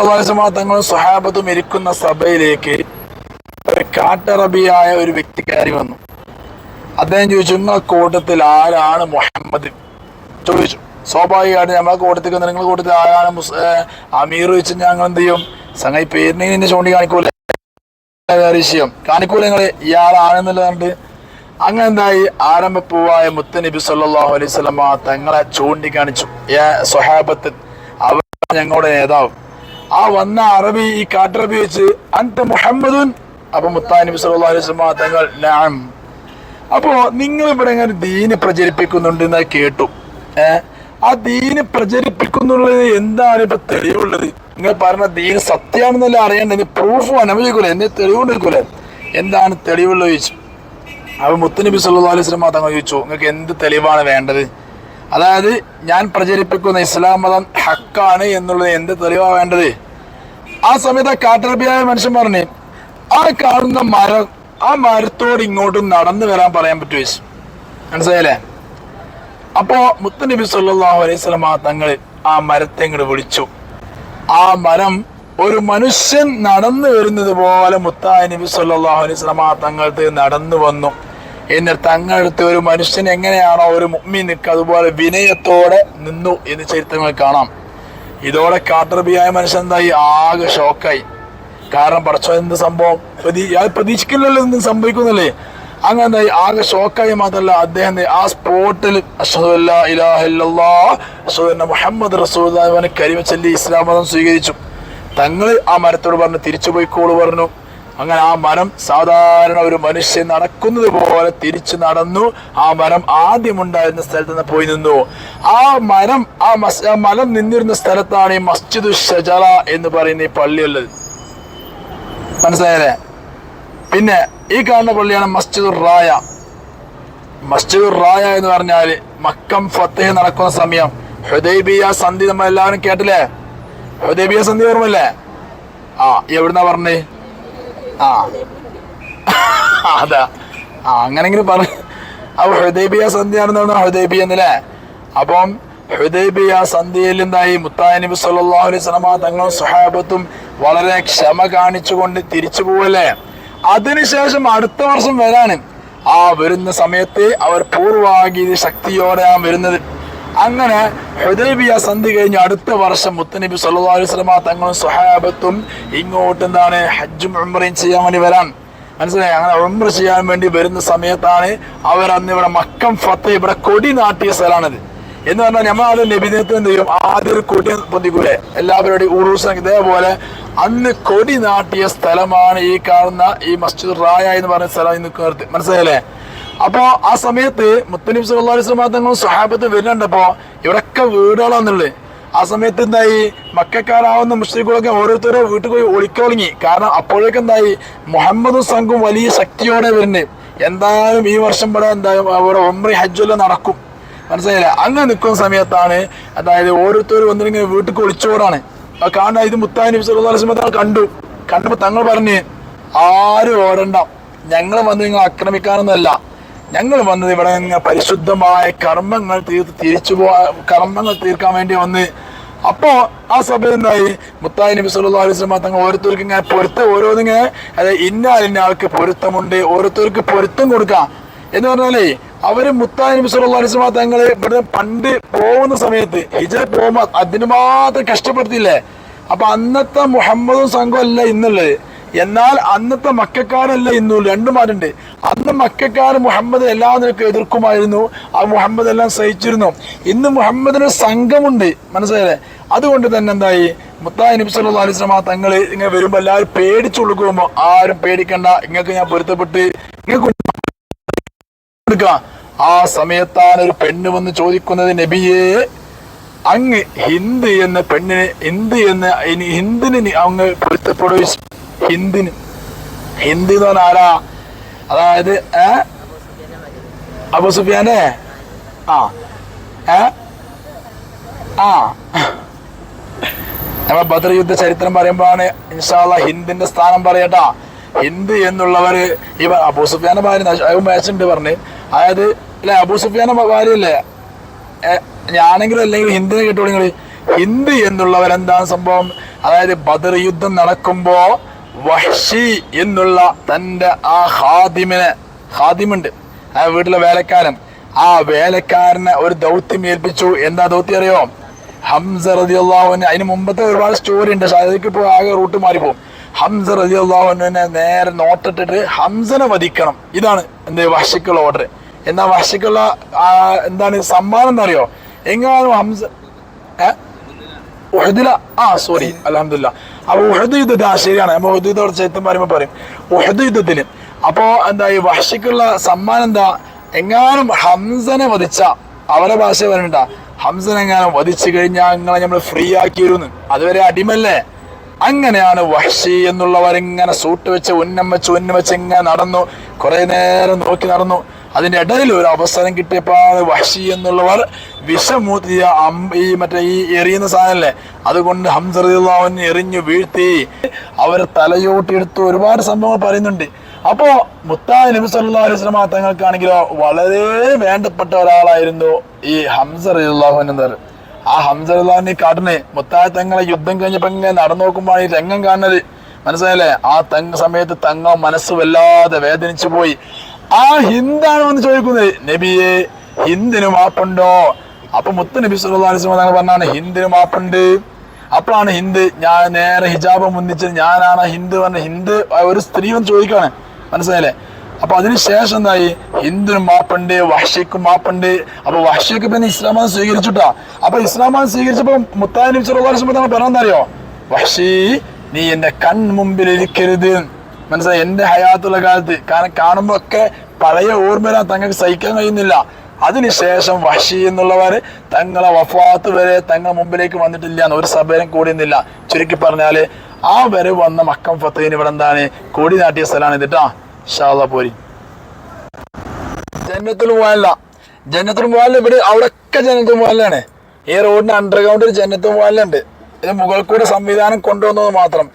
തങ്ങളും സ്വഹാബത്തും ഇരിക്കുന്ന സഭയിലേക്ക് ഒരു കാട്ടറബിയായ ഒരു വ്യക്തി കയറി വന്നു. അദ്ദേഹം ചോദിച്ചു നിങ്ങൾ കൂട്ടത്തിൽ ആരാണ് മുഹമ്മദ്? ചോദിച്ചു. സ്വാഭാവികമായിട്ട് നമ്മളെ കൂട്ടത്തിൽ നിങ്ങൾ കൂട്ടത്തിൽ ആരാണ് അമീർ വെച്ച് ഞങ്ങൾ എന്ത് ചെയ്യും? സംഘ പേരിനെ നിന്നെ ചൂണ്ടി കാണിക്കൂല? വിഷയം? കാണിക്കൂല നിങ്ങൾ ഇയാളാണെന്നുള്ളത് അങ്ങനെ എന്തായി? ആരംഭപ്പൂവായ മുത്തനബി സല്ലാഹു അലൈഹി സ്വലമ തങ്ങളെ ചൂണ്ടിക്കാണിച്ചു സ്വഹാബത്ത് അവർ ഞങ്ങളുടെ നേതാവ്. ആ വന്ന അറബി ഈ കാട്ടറബി വെച്ച് അന്ത മുഹമ്മദുൻ. അപ്പൊ മുത്താനിബി നബി സല്ലല്ലാഹു അലൈഹി തങ്ങൾ നഅം അപ്പോ നിങ്ങൾ ഇവിടെ ഇങ്ങനെ ദീന് പ്രചരിപ്പിക്കുന്നുണ്ട് എന്ന് കേട്ടു. ഏഹ് ആ ദീന് പ്രചരിപ്പിക്കുന്നുള്ളത് എന്താണ് ഇപ്പൊ തെളിവുള്ളത്? നിങ്ങൾ പറഞ്ഞ ദീന് സത്യമാണെന്നല്ല അറിയണ്ട ഇനി പ്രൂഫ് അനുഭവിക്കൂല എന്നെ തെളിവുണ്ടെടുക്കൂല എന്താണ് തെളിവുള്ളത് ചോദിച്ചു. അപ്പൊ മുത്തനബി സല്ലല്ലാഹു അലൈഹി തങ്ങൾ ചോദിച്ചു നിങ്ങൾക്ക് എന്ത് തെളിവാണ് വേണ്ടത്? അതായത് ഞാൻ പ്രചരിപ്പിക്കുന്ന ഇസ്ലാം മതം ഹക്കാണ് എന്നുള്ളത് എന്ത് തെളിവാ വേണ്ടത്? ആ സമയത്ത് കാട്ടറബിയായ മനുഷ്യൻ പറഞ്ഞു ആ കാണുന്ന മരം ആ മരത്തോട് ഇങ്ങോട്ട് നടന്നു വരാൻ പറയാൻ പറ്റുമോ. മനസ്സിലായില്ലേ? അപ്പോ മുത്തനബി സല്ലാഹു അലൈഹി വസല്ലം തങ്ങൾ ആ മരത്തെ ഇങ്ങോട്ട് വിളിച്ചു. ആ മരം ഒരു മനുഷ്യൻ നടന്നു വരുന്നത് പോലെ മുത്താ നബി സല്ലാഹു അലൈഹി വസല്ലം തങ്ങൾക്ക് നടന്നു വന്നു. എന്നിട്ട് തങ്ങടുത്ത് ഒരു മനുഷ്യൻ എങ്ങനെയാണോ ഒരു മുമ്മി നിൽക്കുക അതുപോലെ വിനയത്തോടെ നിന്നു എന്ന് ചരിത്രങ്ങൾ കാണാം. ഇതോടെ കാട്ടർബിയായ മനുഷ്യൻ എന്തായി? ആകെ ഷോക്കായി. കാരണം പടച്ചോ എന്ത് സംഭവം? പ്രതീ പ്രതീക്ഷിക്കില്ലല്ലോ എന്ത് സംഭവിക്കുന്നില്ലേ അങ്ങനെ എന്തായി? ആകെ ഷോക്കായി മാത്രമല്ല അദ്ദേഹം ആ സ്പോട്ടിൽ മുഹമ്മദ് റസൂൽ കരിമച്ചല്ലി ഇസ്ലാം മതം സ്വീകരിച്ചു. തങ്ങൾ ആ മരത്തോട് പറഞ്ഞു തിരിച്ചു പോയിക്കോളൂ പറഞ്ഞു. അങ്ങനെ ആ മരം സാധാരണ ഒരു മനുഷ്യൻ നടക്കുന്നത് പോലെ തിരിച്ചു നടന്നു. ആ മരം ആദ്യം ഉണ്ടായിരുന്ന സ്ഥലത്ത് നിന്ന് പോയി നിന്നു. ആ മരം ആ മരം നിന്നിരുന്ന സ്ഥലത്താണ് ഈ മസ്ജിദു ഷജറ എന്ന് പറയുന്ന ഈ പള്ളിയുള്ളത് മനസ്സിലായല്ലേ? പിന്നെ ഈ കാണുന്ന പള്ളിയാണ് മസ്ജിദുർ റായ. മസ്ജിദുർ റായ എന്ന് പറഞ്ഞാൽ മക്കം ഫത്തേഹ് നടക്കുന്ന സമയം. ഹുദൈബിയ സന്ധി നമ്മൾ എല്ലാവരും കേട്ടില്ലേ? ഹുദൈബിയ സന്ധി ഓർമ്മല്ലേ ആ എവിടുന്നാ പറഞ്ഞേ? ആ. അതാ. ആ അങ്ങനെങ്കിലും പറ. അപ്പൊ ഹൃദയബിയ സന്ധിയാണെന്ന് പറഞ്ഞാൽ ഹുദൈബിയ എന്നല്ലേ? അപ്പം ഹുദൈബിയ സന്ധ്യയിൽ എന്തായി? മുത്തായ നബി സല്ലല്ലാഹു അലൈഹി വസല്ലമ തങ്ങളും സുഹാബത്തും വളരെ ക്ഷമ കാണിച്ചുകൊണ്ട് തിരിച്ചു പോവല്ലേ? അതിനുശേഷം അടുത്ത വർഷം വരാനും ആ വരുന്ന സമയത്ത് അവർ പൂർവാഗീത ശക്തിയോടെയാണ് വരുന്നത് അങ്ങനെ ഹുദൈബിയ സന്ധി കഴിഞ്ഞ് അടുത്ത വർഷം മുത്തനബി സല്ലല്ലാഹു അലൈഹി വസല്ലമ തങ്ങളും സുഹാബത്തും ഇങ്ങോട്ട് എന്താണ് ഹജ്ജും ഉംറയും ചെയ്യാൻ വേണ്ടി വരാൻ. മനസ്സിലായി? അങ്ങനെ ഉംറ ചെയ്യാൻ വേണ്ടി വരുന്ന സമയത്താണ് അവർ അന്ന് ഇവിടെ മക്കം ഫത്ത് ഇവിടെ കൊടി നാട്ടിയ സ്ഥലമാണിത്. എന്ന് പറഞ്ഞാൽ നമ്മൾ നബിദിനത്തിന് എന്ത് ചെയ്യും? കൊടി പൊന്തിക്കൂലെ എല്ലാവരുടെയും ഉറൂസം ഇതേപോലെ അന്ന് കൊടി നാട്ടിയ സ്ഥലമാണ് ഈ കാണുന്ന ഈ മസ്ജിദ് റായ എന്ന് പറയുന്ന സ്ഥലം ഇന്ന് മനസ്സിലായല്ലേ? അപ്പോ ആ സമയത്ത് മുത്തനബി സല്ലല്ലാഹു അലൈഹി സ്വഹാബത്തും വരുന്നുണ്ടപ്പോ ഇവിടൊക്കെ വീടുകളാന്നുള്ളത് ആ സമയത്ത് എന്തായി? മക്കാരാവുന്ന മുസ്ലിങ്ങളൊക്കെ ഓരോരുത്തരോ വീട്ടിൽ പോയി ഒളിക്കൊളങ്ങി കാരണം അപ്പോഴേക്കും എന്തായി? മുഹമ്മദും സംഘും വലിയ ശക്തിയോടെ വരുന്നത് എന്തായാലും ഈ വർഷം ഇവിടെ എന്തായാലും അവരുടെ ഒമ്രി ഹജ്ജെല്ലാം നടക്കും. മനസ്സിലായില്ല? അങ്ങനെ നിൽക്കുന്ന സമയത്താണ് അതായത് ഓരോരുത്തരും വന്നിങ്ങനെ വീട്ടിൽ ഒളിച്ചോടാണ്. കാണാൻ ഇത് മുത്താൻ നബി അലൈഹി കണ്ടു. കണ്ടപ്പോൾ തങ്ങൾ പറഞ്ഞ് ആരും ഓടണ്ട. ഞങ്ങൾ വന്ന് നിങ്ങൾ ഞങ്ങൾ വന്നത് ഇവിടെ ഇങ്ങനെ പരിശുദ്ധമായ കർമ്മങ്ങൾ തീർത്ത് തിരിച്ചു പോവാ കർമ്മങ്ങൾ തീർക്കാൻ വേണ്ടി വന്ന്. അപ്പോ ആ സഭയിൽ എന്തായി? മുത്തായി നബി സല്ലാ അലൈഹി തങ്ങൾ ഓരോരുത്തർക്ക് ഇങ്ങനെ പൊരുത്തം ഓരോന്നിങ്ങനെ അതായത് ഇന്ന ഇന്ന ആൾക്ക് പൊരുത്തമുണ്ട് ഓരോരുത്തർക്ക് പൊരുത്തം കൊടുക്കാം. എന്ന് പറഞ്ഞാലേ അവർ മുത്തായി നബി സല്ലാ അലൈഹി തങ്ങൾ ഇവിടെ പണ്ട് പോകുന്ന സമയത്ത് ഹിജറ പോകുമ്പോ അതിന് മാത്രം കഷ്ടപ്പെടുത്തിയില്ലേ? അപ്പൊ അന്നത്തെ മുഹമ്മദും സംഘം അല്ല ഇന്നുള്ളത്. എന്നാൽ അന്നത്തെ മക്കാരല്ല ഇന്നും രണ്ടുമാരുണ്ട് അന്ന് മക്കാർ മുഹമ്മദ് എല്ലാ നിലക്കും എതിർക്കുമായിരുന്നു. ആ മുഹമ്മദ് എല്ലാം സഹിച്ചിരുന്നു. ഇന്ന് മുഹമ്മദിന് സംഘമുണ്ട്. മനസ്സിലായേ അതുകൊണ്ട് തന്നെ എന്തായി? മുത്തായി നബി സല്ലാ അലൈഹി വസല്ലം തങ്ങൾ ഇങ്ങനെ വരുമ്പോൾ എല്ലാവരും പേടിച്ചു കൊടുക്കുമ്പോൾ ആരും പേടിക്കണ്ട. ഇങ്ങക്ക് ഞാൻ പൊരുത്തപ്പെട്ട് കൊടുക്കാം. ആ സമയത്താണ് ഒരു പെണ്ണ് വന്ന് ചോദിക്കുന്നത് നബിയെ അങ്ങ് ഹിന്ദ് എന്ന പെണ്ണിന് ഹിന്ദ് എന്ന ഹിന്ദിന് അങ്ങ് പൊരുത്തപ്പെടുക ഹിന്ദിന്. ഹിന്ദി എന്ന് പറഞ്ഞാൽ ആരാ? അതായത് ഏ? അബു സുഫിയാനെ ആ. ഏ? ആ. നമ്മൾ ബദർ യുദ്ധ ചരിത്രം പറയുമ്പോഴാണ് ഇൻഷാല്ല ഹിന്ദിന്റെ സ്ഥാനം പറയട്ടാ. ഹിന്ദ് എന്നുള്ളവര് ഈ അബൂ സുഫിയാന്റെ ഭാര്യ മേച്ചുണ്ട് പറഞ്ഞ്. അതായത് അല്ലെ അബൂ സുഫിയാന്റെ ഭാര്യയല്ലേ ഞാനെങ്കിലും അല്ലെങ്കിൽ ഹിന്ദിനെ കേട്ടോളൂ നിങ്ങൾ ഹിന്ദ് എന്നുള്ളവരെന്താണ് സംഭവം? അതായത് ബദർ യുദ്ധം നടക്കുമ്പോ വഹ്ഷി എന്നുള്ള തന്റെ ആ ഹാദിമിനെ ഹാദിമുണ്ട് ആ വീട്ടിലെ വേലക്കാരൻ. ആ വേലക്കാരനെ ഒരു ദൗത്യം ഏൽപ്പിച്ചു. എന്താ ദൗത്യം അറിയോ? ഹംസ റതിയുള്ളാഹുവിന് അതിന് മുമ്പത്തെ ഒരുപാട് സ്റ്റോറി ഉണ്ട്. അതിലേക്ക് ഇപ്പോൾ ആകെ റൂട്ട് മാറിപ്പോകും ഹംസ റതിയുള്ളാഹുവിനെ നേരെ നോട്ടിട്ടിട്ട് ഹംസനെ വധിക്കണം. ഇതാണ് എന്ത് വഹ്ഷിക്കുള്ള ഓർഡർ എന്നാ വഹ്ഷിക്കുള്ള ആ, എന്താണ് സമ്മാനം എന്നറിയോ? എങ്ങനെയാണ് ഹംസ ഏ? ഉഹദില ആ സോറി അലഹമില്ല അപ്പൊ ഉഹദ് യുദ്ധത്തിൽ ആ ശരിയാണ്. നമ്മൾ ഉഹദ് യുദ്ധം ചരിത്രം പറയുമ്പോൾ പറയും. ഉഹദ് യുദ്ധത്തിൽ അപ്പോ എന്താ ഈ വഹ്ഷിക്കുള്ള സമ്മാനം എന്താ? എങ്ങാനും ഹംസനെ വധിച്ച അവരെ ഭാഷ പറയണ്ട ഹംസനെ എങ്ങാനും വധിച്ചു കഴിഞ്ഞാൽ നിങ്ങളെ നമ്മൾ ഫ്രീ ആക്കിയിരുന്നു അതുവരെ അടിമല്ലേ? അങ്ങനെയാണ് വഹ്ഷി എന്നുള്ളവരിങ്ങനെ സൂട്ട് വെച്ച് ഉന്നം വെച്ച് ഉന്നം വെച്ച് ഇങ്ങനെ നടന്നു. കുറെ നേരം നോക്കി നടന്നു. അതിന്റെ ഇടയിൽ ഒരു അവസരം കിട്ടിയപ്പോൾ വഷി എന്നുള്ളവർ വിഷമൂത്തിയ ഈ മറ്റേ ഈ എറിയുന്ന സാധനല്ലേ? അതുകൊണ്ട് ഹംസറിയുള്ളവൻ എറിഞ്ഞു വീഴ്ത്തി. അവർ തലയോട്ടിയെടുത്ത് ഒരുപാട് സംഭവങ്ങൾ പറയുന്നുണ്ട്. അപ്പോ മുത്തായ നബി സല്ലാ അലൈഹി വസല്ലം തങ്ങൾക്കാണെങ്കിലോ വളരെ വേണ്ടപ്പെട്ട ഒരാളായിരുന്നു ഈ ഹംസറിയുള്ളവൻ എന്നത് ആ ഹംസറിയുള്ളവനെ കാട്ടിനെ മുത്തായ തങ്ങളെ യുദ്ധം കഴിഞ്ഞപ്പോ ഇങ്ങനെ നടന്നു നോക്കുമ്പോഴാണ് ഈ രംഗം കാണുന്നത്. മനസ്സിലായില്ലേ? ആ തങ്ങ സമയത്ത് തങ്ങ മനസ്സ് വല്ലാതെ വേദനിച്ചു പോയി ആ ഹിന്ദാണ് വന്ന് ചോദിക്കുന്നത്. നബിയെ ഹിന്ദിന് മാപ്പുണ്ടോ? അപ്പൊ മുത്ത നബി വസല്ലം തങ്ങൾ പറഞ്ഞാണ് ഹിന്ദിന് മാപ്പുണ്ട്. അപ്പോഴാണ് ഹിന്ദ് ഞാൻ നേരെ ഹിജാബ് മുന്നിച്ച് ഞാനാണ് ഹിന്ദ് പറഞ്ഞ ഹിന്ദ് ഒരു സ്ത്രീ വന്ന് ചോദിക്കുകയാണ്. മനസ്സിലായില്ലേ? അപ്പൊ അതിനുശേഷം എന്തായി? ഹിന്ദുവിനും മാപ്പുണ്ട് വഹ്ഷിക്കും മാപ്പുണ്ട്. അപ്പൊ വഹ്ഷിക്ക് പിന്നെ ഇസ്ലാം മതം സ്വീകരിച്ചിട്ടാ. അപ്പൊ ഇസ്ലാം മതം സ്വീകരിച്ചപ്പോ മുത്താൻ തങ്ങൾ പറഞ്ഞറിയോ വഹ്ഷി നീ എന്റെ കൺ മുമ്പിൽ ഇരിക്കരുത്. മനസ്സിലായി? എന്റെ ഹയാത്തുള്ള കാലത്ത് കാരണം കാണുമ്പോ ഒക്കെ പഴയ ഓർമ്മയിലാ തങ്ങൾക്ക് സഹിക്കാൻ കഴിയുന്നില്ല. അതിനുശേഷം വഷി എന്നുള്ളവര് തങ്ങളെ വഫാത്ത് വരെ തങ്ങളെ മുമ്പിലേക്ക് വന്നിട്ടില്ല എന്ന് ഒരു സഭയിലും കൂടിയുന്നില്ല ചുരുക്കി പറഞ്ഞാൽ ആ വരെ വന്ന മക്കം ഫത്തേന് ഇവിടെ എന്താണ്? കോടി നാട്ടിയ സ്ഥലമാണ് ഇതിട്ടാ ഷാള പോരി. ജന്നത്തിൽ പോകാനല്ല ജന്നത്തിൽ പോകാനില്ല ഇവിടെ അവിടെ ഒക്കെ ജന്നത്തിൽ പോകാനാണ് ഈ റോഡിന് അണ്ടർഗ്രൗണ്ടിൽ ജന്നത്തിൽ പോകാനുണ്ട് ഇത് മുകൾ സംവിധാനം കൊണ്ടുവന്നത് മാത്രം.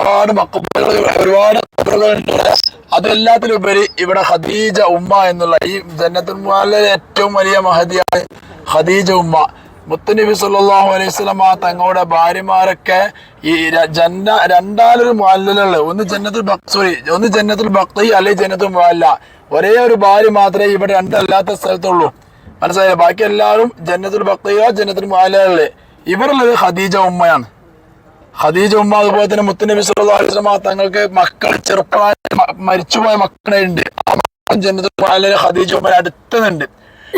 ഒരുപാട് മക്കപ്പുകൾ ഒരുപാട് ഇവിടെ. അതെല്ലാത്തിലുപരി ഇവിടെ ഖദീജ ഉമ്മ എന്നുള്ള ഈ ജന്നത്തുൽ മുഅല്ലിലെ ഏറ്റവും വലിയ മഹതിയാണ് ഖദീജ ഉമ്മ. മുത്തനബി സല്ലല്ലാഹു അലൈഹി വസല്ലമ തങ്ങളുടെ ഭാര്യമാരൊക്കെ ഈ ജന്ന രണ്ടാലൊരു മുഅല്ലിലുള്ള ഒന്ന് ജന്നത്തുൽ സോറി ഒന്ന് ജന്നത്തുൽ ബക്തി അല്ലെങ്കിൽ ജന്നത്തുൽ മുഅല്ല. ഒരേ ഒരു ഭാര്യ മാത്രമേ ഇവിടെ രണ്ടല്ലാത്ത സ്ഥലത്തുള്ളൂ. മനസ്സിലായില്ലേ ബാക്കി എല്ലാവരും ജന്നത്തുൽ ബക്തിയോ ജന്നത്തുൽ മുഅല്ലുള്ളത് ഇവരുള്ളത് ഖദീജ ഉമ്മയാണ്. ഖദീജ ഉമ്മ അതുപോലെ തന്നെ മുത്തുനബി വസല്ലമ തങ്ങൾക്ക് മക്കൾ ചെറുപ്പമായി മരിച്ചുപോയ മക്കളുണ്ട്. ആ മുഅല്ലിലെ ഖദീജ ഉമ്മ അടുത്തുന്നുണ്ട്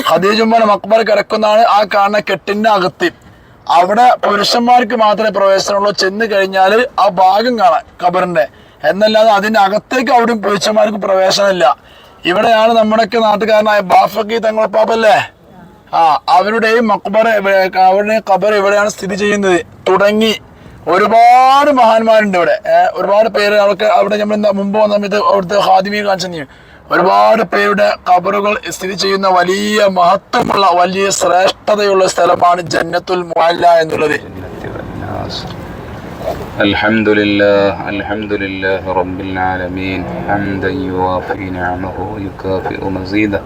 ഹദീജ ഉമ്മയുടെ മക്ബർ കിടക്കുന്നതാണ് ആ കാണുന്ന കെട്ടിന്റെ അകത്ത്. അവിടെ പുരുഷന്മാർക്ക് മാത്രമേ പ്രവേശനമുള്ളൂ. ചെന്ന് കഴിഞ്ഞാൽ ആ ഭാഗം കാണാം ഖബറിന്റെ. എന്നല്ലാതെ അതിന്റെ അകത്തേക്ക് അവിടെയും പുരുഷന്മാർക്ക് പ്രവേശനമില്ല. ഇവിടെയാണ് നമ്മുടെയൊക്കെ നാട്ടുകാരനായ ബാഫക്കി തങ്ങളപ്പാപ്പല്ലേ ആ അവരുടെയും മക്ബർ അവരുടെ ഖബർ ഇവിടെയാണ് സ്ഥിതി ചെയ്യുന്നത്. തുടങ്ങി ഒരുപാട് മഹാന്മാരുണ്ട് ഇവിടെ ഏഹ് ഒരുപാട് പേര് അവർക്ക് അവിടെ നമ്മൾ ഇന്ന് മുമ്പ് വന്ന സമയത്ത് അവിടുത്തെ ഹാദിമി കാണിച്ചു ഒരുപാട് പേരുടെ ഖബറുകൾ സ്ഥിതി ചെയ്യുന്ന വലിയ മഹത്വമുള്ള വലിയ ശ്രേഷ്ഠതയുള്ള സ്ഥലമാണ് ജന്നത്തുൽ മുഅല്ല എന്നുള്ളത് والناس الحمد لله الحمد لله رب العالمين حمدا يوافي نعمه ويكافئ مزيده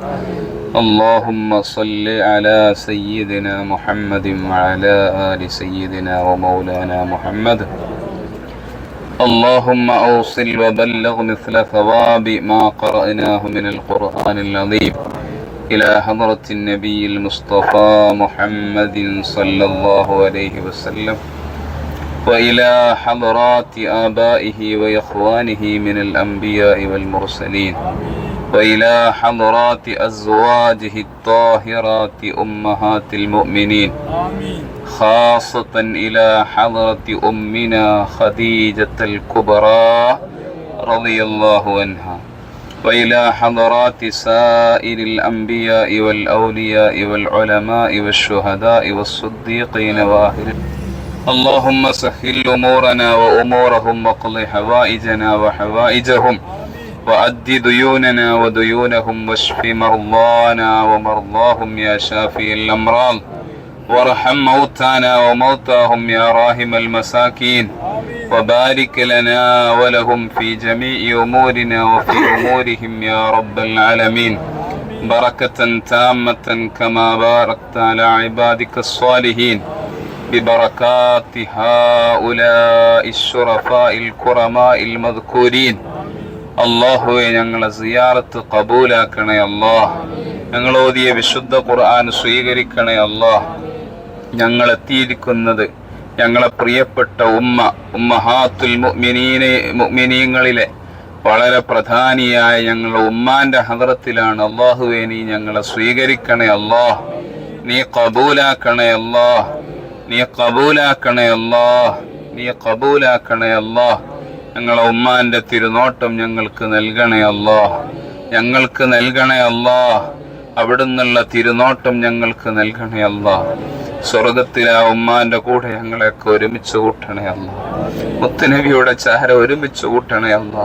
اللهم صل على سيدنا محمد وعلى آل سيدنا ومولانا محمد. اللهم أوصل وبلغ مثل ثواب ما قرأناه من القرآن العظيم إلى حضرة النبي المصطفى محمد صلى الله عليه وسلم وإلى حضرات آبائه وإخوانه من الأنبياء والمرسلين. وإلى حضرات أزواجه الطاهرات أمهات المؤمنين خاصة إلى حضرة أمنا خديجة الكبرى رضي الله عنها وإلى حضرات سائر الأنبياء والأولياء والعلماء والشهداء والصديقين وآخر اللهم سهل أمورنا وأمورهم واقض حوائجنا وحوائجهم وأد ديوننا وديونهم واشف مرضانا ومرضاهم يا شافي الأمراض. وارحم موتانا وموتاهم يا راحم المساكين. وبارك لنا ولهم في جميع أمورنا وفي أمورهم يا رب العالمين. بركة تامة كما باركت على عبادك الصالحين. ببركات هؤلاء الشرفاء الكرماء المذكورين. അള്ളാഹുവെ ഞങ്ങളെ സിയാറത്ത് കബൂലാക്കണേ അല്ലാഹ് ഞങ്ങൾ ഓതിയ വിശുദ്ധ ഖുർആൻ സ്വീകരിക്കണേ അല്ലാഹ് ഞങ്ങൾ എത്തിയിരിക്കുന്നത് ഞങ്ങളെ പ്രിയപ്പെട്ട ഉമ്മ ഉമ്മഹാത്തുൽ മുഅ്മിനീനെ മുഅ്മിനീങ്ങളിലെ വളരെ പ്രധാനിയായ ഞങ്ങളുടെ ഉമ്മാന്റെ ഹദറത്തിലാണ് അള്ളാഹുവെ നീ ഞങ്ങളെ സ്വീകരിക്കണേ അല്ലാഹ് നീ കബൂലാക്കണേ അല്ലാഹ് നീ കബൂലാക്കണേ അല്ലാഹ് നീ കബൂലാക്കണേ അല്ലാഹ് ഞങ്ങളെ ഉമ്മാന്റെ തിരുനോട്ടം ഞങ്ങൾക്ക് നൽകണേ അല്ലോ. ഞങ്ങൾക്ക് നൽകണേ അല്ലോ. അവിടുന്നുള്ള തിരുനോട്ടം ഞങ്ങൾക്ക് നൽകണേ അല്ലോ. സ്വർഗത്തിലെ ആ ഉമ്മാന്റെ കൂടെ ഞങ്ങളെയൊക്കെ ഒരുമിച്ച് കൂട്ടണേ അല്ല. മുത്തുനബിയുടെ ചാര ഒരുമിച്ച് കൂട്ടണേ അല്ല.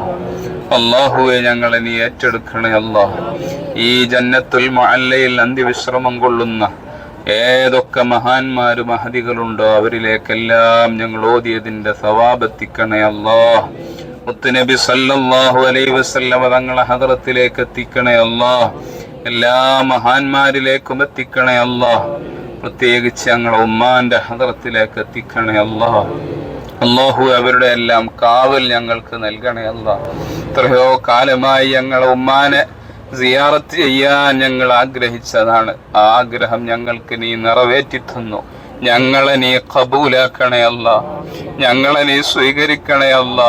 അള്ളാഹുവെ ഞങ്ങളെ നീ ഏറ്റെടുക്കണേ അല്ല. ഈ ജന്നത്തുൽ മഅല്ലയിൽ അന്തിവിശ്രമം കൊള്ളുന്ന ഏതൊക്കെ മഹാന്മാരും മഹതികളുണ്ടോ അവരിലേക്കെല്ലാം ഞങ്ങൾ ഓതിയതിന്റെ സവാബെത്തിക്കണേ അല്ലാ. മുത്തുനബി സല്ലല്ലാഹു അലൈ വസല്ലമ തങ്ങളെ ഹദറത്തിലേക്ക് എത്തിക്കണേ അല്ലാ. എല്ലാ മഹാന്മാരിലേക്കും എത്തിക്കണേ അല്ലാ. പ്രത്യേകിച്ച് ഞങ്ങളെ ഉമ്മാന്റെ ഹദറത്തിലേക്ക് എത്തിക്കണേ അല്ലാ. അള്ളാഹു അവരുടെ എല്ലാം കാവൽ ഞങ്ങൾക്ക് നൽകണേ അല്ല. എത്രയോ കാലമായി ഞങ്ങളെ ഉമ്മാനെ സിയാറത്ത് ചെയ്യാൻ ഞങ്ങൾ ആഗ്രഹിച്ചതാണ്. ആഗ്രഹം ഞങ്ങൾക്ക് നീ നിറവേറ്റി തന്നു ഞങ്ങളെ നീ കബൂലാക്കണേ അല്ല. ഞങ്ങളെ നീ സ്വീകരിക്കണേ അല്ല.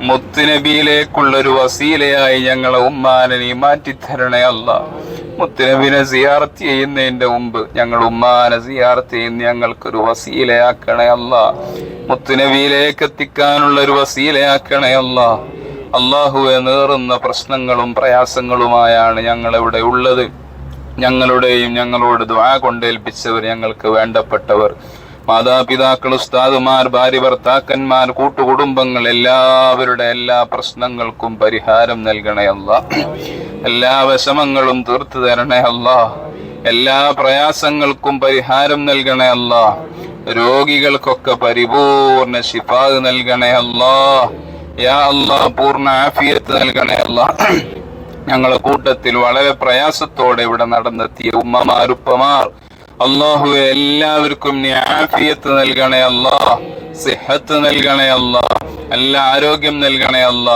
മുത്തുനബിയിലേക്കുള്ളൊരു വസീലയായി ഞങ്ങളെ ഉമ്മാനെ നീ മാറ്റിത്തരണേ അല്ല. മുത്തുനബിനെ സിയാറത്ത് ചെയ്യുന്നതിന്റെ മുമ്പ് ഞങ്ങൾ ഉമ്മാനെ സിയാർത്തി ചെയ്യുന്ന ഞങ്ങൾക്കൊരു വസീലയാക്കണേ അല്ല. മുത്തുനബിയിലേക്ക് എത്തിക്കാനുള്ള ഒരു വസീലയാക്കണേ അള്ളാഹുവെ നേറുന്ന പ്രശ്നങ്ങളും പ്രയാസങ്ങളുമായാണ് ഞങ്ങൾ ഇവിടെ ഉള്ളത്. ഞങ്ങളുടെയും ഞങ്ങളോട് ദ്വാ കൊണ്ടേൽപ്പിച്ചവർ ഞങ്ങൾക്ക് വേണ്ടപ്പെട്ടവർ. മാതാപിതാക്കൾ ഉസ്താദുമാർ ഭാര്യ ഭർത്താക്കന്മാർ കൂട്ടുകുടുംബങ്ങൾ എല്ലാവരുടെ എല്ലാ പ്രശ്നങ്ങൾക്കും പരിഹാരം നൽകണേ അല്ല എല്ലാ വിഷമങ്ങളും തീർത്തു തരണേ അല്ല എല്ലാ പ്രയാസങ്ങൾക്കും പരിഹാരം നൽകണേ അല്ല രോഗികൾക്കൊക്കെ പരിപൂർണ ശിഫാഗ് നൽകണേ അല്ലാ യാ അല്ലാ പൂർണ ആഫിയത്ത് നൽകണേ അല്ല ഞങ്ങൾ കൂട്ടത്തിൽ വളരെ പ്രയാസത്തോടെ ഇവിടെ നടന്നെത്തിയ ഉമ്മമാർ ഉപ്പമാർ. അള്ളാഹു എല്ലാവർക്കും നീ ആഫിയത്ത് നൽകണേ അല്ല സിഹത്ത് നൽകണേ അല്ല എല്ലാ ആരോഗ്യം നൽകണേ അല്ല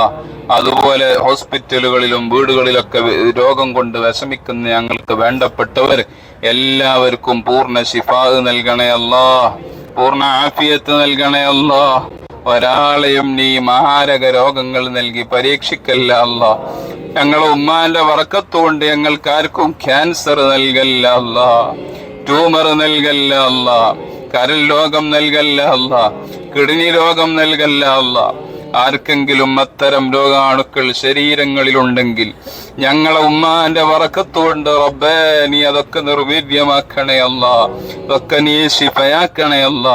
അതുപോലെ ഹോസ്പിറ്റലുകളിലും വീടുകളിലൊക്കെ രോഗം കൊണ്ട് വിഷമിക്കുന്ന ഞങ്ങൾക്ക് വേണ്ടപ്പെട്ടവർ എല്ലാവർക്കും പൂർണ ശിഫാ നൽകണേ അല്ലാ പൂർണ ആഫിയത്ത് നൽകണേ അല്ലാ ഒരാളെയും നീ മാരക രോഗങ്ങൾ നൽകി പരീക്ഷിക്കല്ല അല്ല. ഞങ്ങളെ ഉമ്മാന്റെ വറക്കത്തുകൊണ്ട് ഞങ്ങൾക്ക് ആർക്കും ക്യാൻസർ നൽകല്ല അല്ല. ട്യൂമർ നൽകല്ല അല്ല. കരൽ രോഗം നൽകല്ല അല്ല. കിഡ്നി രോഗം നൽകല്ല അല്ല. ആർക്കെങ്കിലും അത്തരം രോഗാണുക്കൾ ശരീരങ്ങളിലുണ്ടെങ്കിൽ ഞങ്ങളെ ഉമ്മാന്റെ വറക്കത്തുകൊണ്ട് റബ്ബേ നീ അതൊക്കെ നിർവീര്യമാക്കണേ അല്ല. അതൊക്കെ നീ ശിഫയാക്കണേ അല്ല.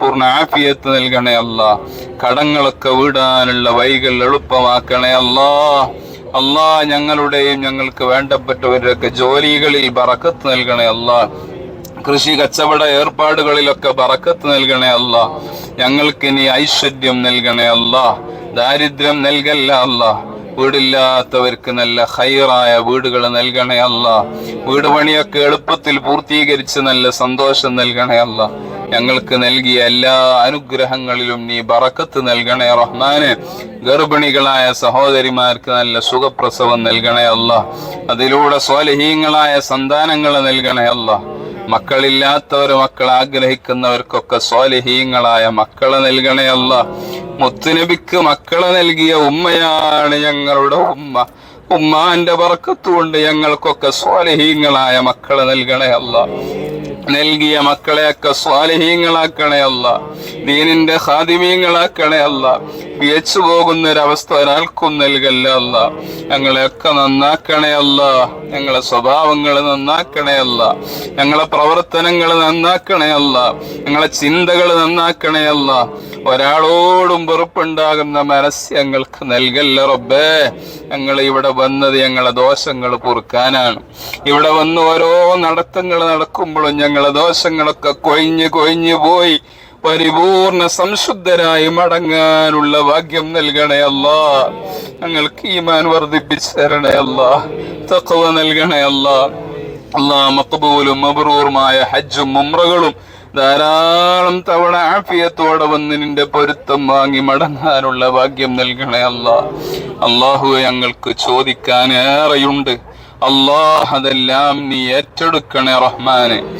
പൂർണ ആഫിയത്ത് നൽകണേ അല്ല. കടങ്ങളൊക്കെ വിടാനുള്ള വഴികൾ എളുപ്പമാക്കണേ അല്ലാ. അല്ലാ ഞങ്ങളുടെയും ഞങ്ങൾക്ക് വേണ്ടപ്പെട്ടവരുടെയൊക്കെ ജോലികളിൽ ബറക്കത്ത് നൽകണേ അല്ലാ. കൃഷി കച്ചവട ഏർപ്പാടുകളിലൊക്കെ ബറക്കത്ത് നൽകണേ അല്ല. ഞങ്ങൾക്ക് ഇനി ഐശ്വര്യം നൽകണേ അല്ല. ദാരിദ്ര്യം നൽകല്ല അല്ല. വീടില്ലാത്തവർക്ക് നല്ല ഹൈറായ വീടുകൾ നൽകണേ അല്ല. വീട് പണിയൊക്കെ എളുപ്പത്തിൽ പൂർത്തീകരിച്ച് നല്ല സന്തോഷം നൽകണേ അല്ല. ഞങ്ങൾക്ക് നൽകിയ എല്ലാ അനുഗ്രഹങ്ങളിലും നീ ബറക്കത്ത് നൽകണേ റഹ്മാന്. ഗർഭിണികളായ സഹോദരിമാർക്ക് നല്ല സുഖപ്രസവം നൽകണേ അല്ല. അതിലൂടെ സ്വാലഹീങ്ങളായ സന്താനങ്ങൾ നൽകണേ അല്ല. മക്കളില്ലാത്തവർ മക്കൾ ആഗ്രഹിക്കുന്നവർക്കൊക്കെ സ്വാലിഹീങ്ങളായ മക്കളെ നൽകണേ അല്ല. മുത്തുനബിക്ക് മക്കളെ നൽകിയ ഉമ്മയാണ് ഞങ്ങളുടെ ഉമ്മ. ഉമ്മാന്റെ പറക്കത്തുകൊണ്ട് ഞങ്ങൾക്കൊക്കെ സ്വാലിഹീങ്ങളായ മക്കളെ നൽകണേ അല്ല നൽകിയ മക്കളെയൊക്കെ സ്വാലിഹീങ്ങളാക്കണേ അല്ല. ദീനിന്റെ ഹാദിമീങ്ങളാക്കണേ അല്ല. വിയച്ചു പോകുന്ന ഒരവസ്ഥ ഒരാൾക്കും നൽകല്ല അല്ല. ഞങ്ങളെയൊക്കെ നന്നാക്കണേ അല്ല. ഞങ്ങളെ സ്വഭാവങ്ങൾ നന്നാക്കണേ അല്ല. ഞങ്ങളെ പ്രവർത്തനങ്ങൾ നന്നാക്കണേ അല്ല. ഞങ്ങളെ ചിന്തകൾ നന്നാക്കണേ അല്ല. ഒരാളോടും വെറുപ്പുണ്ടാകുന്ന മനസ്സ് ഞങ്ങൾക്ക് നൽകല്ല റബ്ബേ. ഞങ്ങൾ ഇവിടെ വന്നത് ഞങ്ങളെ ദോഷങ്ങൾ പൊറുക്കാനാണ്. ഇവിടെ വന്ന് ഓരോ നടത്തങ്ങൾ നടക്കുമ്പോഴും ഞങ്ങളെ ദോഷങ്ങളൊക്കെ കൊഴിഞ്ഞ് കൊഴിഞ്ഞു പോയി. പരിപൂർണ സംശുദ്ധരായി മടങ്ങാനുള്ള ഭാഗ്യം നൽകണേ അല്ല. ഞങ്ങൾക്ക് ഈമാൻ വർദ്ധിപ്പിച്ചു തരണേ അല്ല. തക്കവ നൽകണേ അല്ല. അല്ലാ മക്കബൂലും മബറൂറുമായ ഹജ്ജും ഉംറകളും ധാരാളം തവണ ആഫിയത്തോടെ വന്ന് നിന്റെ പൊരുത്തം വാങ്ങി മടങ്ങാനുള്ള ഭാഗ്യം നൽകണേ അല്ല. അള്ളാഹു ഞങ്ങൾക്ക് ചോദിക്കാൻ ഏറെയുണ്ട്. അള്ളാഹ് അതെല്ലാം നീ ഏറ്റെടുക്കണേ റഹ്മാനെ.